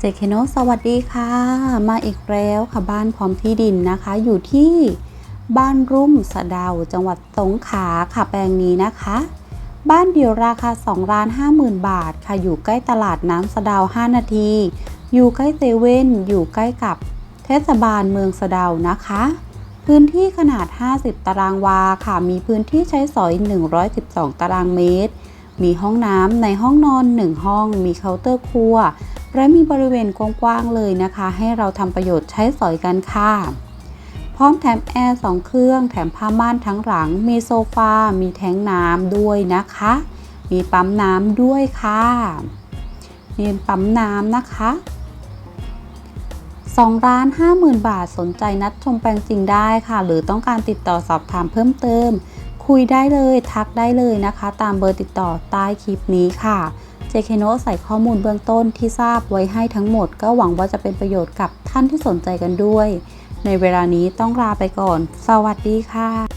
เจเคโนสวัสดีค่ะ มาอีกแล้วค่ะบ้านพร้อมที่ดินนะคะ อยู่ที่บ้านรุ่มสะดาวจังหวัดสงขลาค่ะแปลงนี้นะคะ บ้านเดี่ยวราคา2ล้าน5 0,000 บาทค่ะอยู่ใกล้ตลาดน้ำสะดาว 5 นาที อยู่ใกล้เซเว่นอยู่ใกล้กับเทศบาลเมืองสะดาวนะคะ พื้นที่ขนาด 50 ตารางวาค่ะ มีพื้นที่ใช้สอย 112 ตารางเมตร มีห้องน้ำในห้องนอน 1 ห้อง มีเคาน์เตอร์ครัว และมีบริเวณกว้างๆเลยนะคะ ให้เราทำประโยชน์ใช้สอยกันค่ะ พร้อมแถมแอร์2เครื่อง แถมผ้าม่านทั้งหลัง มีโซฟา มีแทงน้ำด้วยนะคะ มีปั๊มน้ำด้วยค่ะมีปั๊มน้ำนะคะ2ล้าน5 0,000 บาทสนใจนัดชมแปลงจริงได้ค่ะ หรือต้องการติดต่อสอบถามเพิ่มเติม คุยได้เลยทักได้เลยนะคะ ตามเบอร์ติดต่อใต้คลิปนี้ค่ะ เจเคโนใส่ข้อมูลเบื้องต้นที่ทราบไว้ให้ทั้งหมด ก็หวังว่าจะเป็นประโยชน์กับท่านที่สนใจกันด้วย ในเวลานี้ต้องลาไปก่อน สวัสดีค่ะ